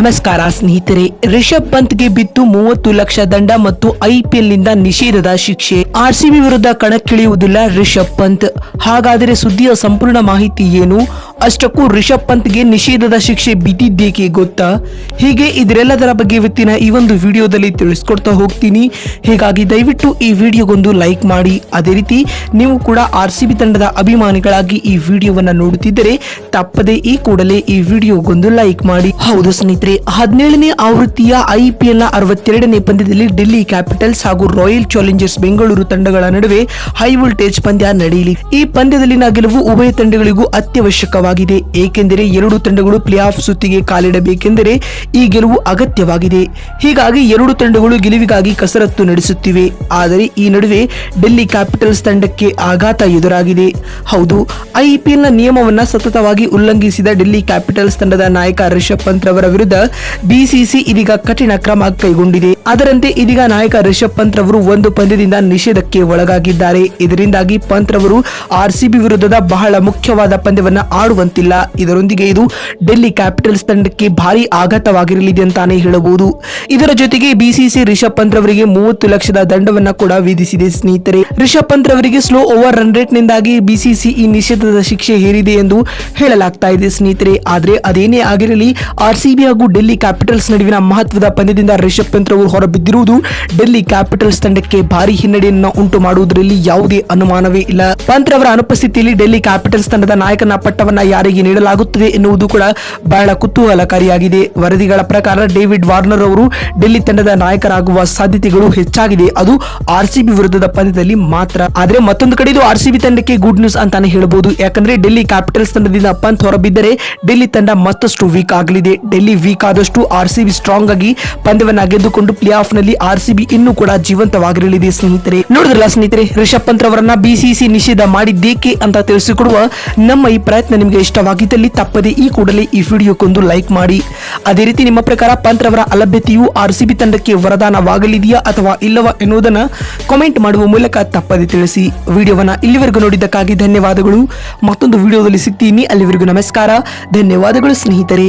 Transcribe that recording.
ನಮಸ್ಕಾರ, ಸ್ನೇಹಿತರೆ. ರಿಷಬ್ ಪಂತ್ಗೆ ಬಿತ್ತು ಮೂವತ್ತು ಲಕ್ಷ ದಂಡ ಮತ್ತು ಐಪಿಎಲ್ನಿಂದ ನಿಷೇಧದ ಶಿಕ್ಷೆ. ಆರ್ಸಿಬಿ ವಿರುದ್ಧ ಕಣಕ್ಕಿಳಿಯುವುದಿಲ್ಲ ರಿಷಬ್ ಪಂತ್. ಹಾಗಾದರೆ ಸುದ್ದಿಯ ಸಂಪೂರ್ಣ ಮಾಹಿತಿ ಏನು? ಅಷ್ಟಕ್ಕೂ ರಿಷಬ್ ಪಂತ್ಗೆ ನಿಷೇಧದ ಶಿಕ್ಷೆ ಬಿದ್ದಿದ್ದೇಕೆ ಗೊತ್ತಾ? ಹೀಗೆ ಇದರೆಲ್ಲದರ ಬಗ್ಗೆ ಇವತ್ತಿನ ಈ ಒಂದು ವಿಡಿಯೋದಲ್ಲಿ ತಿಳಿಸ್ಕೊಡ್ತಾ ಹೋಗ್ತೀನಿ. ಹೀಗಾಗಿ ದಯವಿಟ್ಟು ಈ ವಿಡಿಯೋಗೊಂದು ಲೈಕ್ ಮಾಡಿ. ಅದೇ ರೀತಿ ನೀವು ಕೂಡ ಆರ್ ತಂಡದ ಅಭಿಮಾನಿಗಳಾಗಿ ಈ ವಿಡಿಯೋವನ್ನು ನೋಡುತ್ತಿದ್ದರೆ ತಪ್ಪದೆ ಈ ಕೂಡಲೇ ಈ ವಿಡಿಯೋಗೊಂದು ಲೈಕ್ ಮಾಡಿ. ಹೌದು ಸ್ನೇಹಿತರೆ, ಹದಿನೇಳನೇ ಆವೃತ್ತಿಯ ಐಪಿಎಲ್ನ ಅರವತ್ತೆರಡನೇ ಪಂದ್ಯದಲ್ಲಿ ಡೆಲ್ಲಿ ಕ್ಯಾಪಿಟಲ್ಸ್ ಹಾಗೂ ರಾಯಲ್ ಚಾಲೆಂಜರ್ಸ್ ಬೆಂಗಳೂರು ತಂಡಗಳ ನಡುವೆ ಹೈ ವೋಲ್ಟೇಜ್ ಪಂದ್ಯ ನಡೆಯಲಿ. ಈ ಪಂದ್ಯದಲ್ಲಿನ ಗೆಲುವು ಉಭಯ ತಂಡಗಳಿಗೂ ಅತ್ಯವಶ್ಯಕವಾಗಿದೆ. ಏಕೆಂದರೆ ಎರಡು ತಂಡಗಳು ಪ್ಲೇ ಆಫ್ ಸುತ್ತಿಗೆ ಕಾಲಿಡಬೇಕೆಂದರೆ ಈ ಗೆಲುವು ಅಗತ್ಯವಾಗಿದೆ. ಹೀಗಾಗಿ ಎರಡು ತಂಡಗಳು ಗೆಲುವಿಗಾಗಿ ಕಸರತ್ತು ನಡೆಸುತ್ತಿವೆ. ಆದರೆ ಈ ನಡುವೆ ಡೆಲ್ಲಿ ಕ್ಯಾಪಿಟಲ್ಸ್ ತಂಡಕ್ಕೆ ಆಘಾತ ಎದುರಾಗಿದೆ. ಹೌದು ಐಪಿಎಲ್ನ ನಿಯಮವನ್ನು ಸತತವಾಗಿ ಉಲ್ಲಂಘಿಸಿದ ಡೆಲ್ಲಿ ಕ್ಯಾಪಿಟಲ್ಸ್ ತಂಡದ ನಾಯಕ ರಿಷಬ್ ಪಂತ್ ರವರ ವಿರುದ್ಧ ಬಿಸಿಸಿ ಇದೀಗ ಕಠಿಣ ಕ್ರಮ ಕೈಗೊಂಡಿದೆ. ಅದರಂತೆ ಇದೀಗ ನಾಯಕ ರಿಷಬ್ ಪಂತ್ ರವರು ಒಂದು ಪಂದ್ಯದಿಂದ ನಿಷೇಧಕ್ಕೆ ಒಳಗಾಗಿದ್ದಾರೆ. ಇದರಿಂದಾಗಿ ಪಂತ್ ರವರು ಆರ್ಸಿಬಿ ವಿರುದ್ಧದ ಬಹಳ ಮುಖ್ಯವಾದ ಪಂದ್ಯವನ್ನ ಆಡುವಂತಿಲ್ಲ ಇದರೊಂದಿಗೆ ಇದು ಡೆಲ್ಲಿ ಕ್ಯಾಪಿಟಲ್ಸ್ ತಂಡಕ್ಕೆ ಭಾರಿ ಆಘಾತವಾಗಿರಲಿದೆ ಅಂತಾನೆ ಹೇಳಬಹುದು. ಇದರ ಜೊತೆಗೆ ಬಿಸಿಸಿ ರಿಷಬ್ ಪಂತ್ ರವರಿಗೆ ಮೂವತ್ತು ಲಕ್ಷದ ದಂಡವನ್ನ ಕೂಡ ವಿಧಿಸಿದೆ ಸ್ನೇಹಿತರೆ. ರಿಷಬ್ ಪಂತ್ ರವರಿಗೆ ಸ್ಲೋ ಓವರ್ ರನ್ ರೇಟ್ ನಿಂದಾಗಿ ಬಿಸಿಸಿ ಈ ನಿಷೇಧದ ಶಿಕ್ಷೆ ಹೇರಿದೆ ಎಂದು ಹೇಳಲಾಗ್ತಾ ಇದೆ ಸ್ನೇಹಿತರೆ. ಆದರೆ ಅದೇನೇ ಆಗಿರಲಿ, ಆರ್ಸಿಬಿ ಹಾಗೂ ಡೆಲ್ಲಿ ಕ್ಯಾಪಿಟಲ್ಸ್ ನಡುವಿನ ಮಹತ್ವದ ಪಂದ್ಯದಿಂದ ರಿಷಬ್ ಪಂತ್ ರವರು ಹೊರಬಿದ್ದಿರುವುದು ಡೆಲ್ಲಿ ಕ್ಯಾಪಿಟಲ್ಸ್ ತಂಡಕ್ಕೆ ಭಾರಿ ಹಿನ್ನಡೆಯನ್ನು ಉಂಟು ಮಾಡುವುದರಲ್ಲಿ ಯಾವುದೇ ಅನುಮಾನವೇ ಇಲ್ಲ. ಪಂತ್ ರವರ ಅನುಪಸ್ಥಿತಿಯಲ್ಲಿ ಡೆಲ್ಲಿ ಕ್ಯಾಪಿಟಲ್ಸ್ ತಂಡದ ನಾಯಕನ ಪಟ್ಟವನ್ನ ಯಾರಿಗೆ ನೀಡಲಾಗುತ್ತದೆ ಎನ್ನುವುದು ಕೂಡ ಬಹಳ ಕುತೂಹಲಕಾರಿಯಾಗಿದೆ. ವರದಿಗಳ ಪ್ರಕಾರ ಡೇವಿಡ್ ವಾರ್ನರ್ ಅವರು ಡೆಲ್ಲಿ ತಂಡದ ನಾಯಕರಾಗುವ ಸಾಧ್ಯತೆಗಳು ಹೆಚ್ಚಾಗಿದೆ. ಅದು ಆರ್ಸಿಬಿ ವಿರುದ್ಧದ ಪಂದ್ಯದಲ್ಲಿ ಮಾತ್ರ. ಆದರೆ ಮತ್ತೊಂದು ಕಡೆ ಇದು ಆರ್ಸಿಬಿ ತಂಡಕ್ಕೆ ಗುಡ್ ನ್ಯೂಸ್ ಅಂತಾನೆ ಹೇಳಬಹುದು ಯಾಕಂದ್ರೆ ಡೆಲ್ಲಿ ಕ್ಯಾಪಿಟಲ್ಸ್ ತಂಡದಿಂದ ಪಂತ್ ಹೊರಬಿದ್ದರೆ ಡೆಲ್ಲಿ ತಂಡ ಮತ್ತಷ್ಟು ವೀಕ್ ಆಗಲಿದೆ. ಡೆಲ್ಲಿ ವೀಕ್ ಆದಷ್ಟು ಆರ್ಸಿಬಿ ಸ್ಟ್ರಾಂಗ್ ಆಗಿ ಪಂದ್ಯವನ್ನ ಗೆದ್ದುಕೊಂಡು ಪ್ಲೇ ಆಫ್ನಲ್ಲಿ ಆರ್ಸಿಬಿ ಇನ್ನೂ ಕೂಡ ಜೀವಂತವಾಗಿರಲಿದೆ ಸ್ನೇಹಿತರೆ. ನೋಡಿದ್ರಲ್ಲ ಸ್ನೇಹಿತರೆ, ರಿಷಬ್ ಪಂತ್ ಅವರನ್ನ ಬಿಸಿಸಿ ನಿಷೇಧ ಮಾಡಿದ್ದೇಕೆ ಅಂತ ತಿಳಿಸಿಕೊಡುವ ನಮ್ಮ ಈ ಪ್ರಯತ್ನ ನಿಮಗೆ ಇಷ್ಟವಾಗಿದ್ದಲ್ಲಿ ತಪ್ಪದೆ ಈ ಕೂಡಲೇ ಈ ವಿಡಿಯೋಕ್ಕೊಂದು ಲೈಕ್ ಮಾಡಿ. ಅದೇ ರೀತಿ ನಿಮ್ಮ ಪ್ರಕಾರ ಪಂತ್ ರವರ ಅಲಭ್ಯತೆಯು ಬಿ ತಂಡಕ್ಕೆ ವರದಾನವಾಗಲಿದೆಯಾ ಅಥವಾ ಇಲ್ಲವಾ ಎನ್ನುವುದನ್ನು ಕಾಮೆಂಟ್ ಮಾಡುವ ಮೂಲಕ ತಪ್ಪದೆ ತಿಳಿಸಿ. ವಿಡಿಯೋವನ್ನು ಇಲ್ಲಿವರೆಗೂ ನೋಡಿದ್ದಕ್ಕಾಗಿ ಧನ್ಯವಾದಗಳು. ಮತ್ತೊಂದು ವಿಡಿಯೋದಲ್ಲಿ ಸಿಗ್ತೀನಿ. ಅಲ್ಲಿವರೆಗೂ ನಮಸ್ಕಾರ. ಧನ್ಯವಾದಗಳು ಸ್ನೇಹಿತರೆ.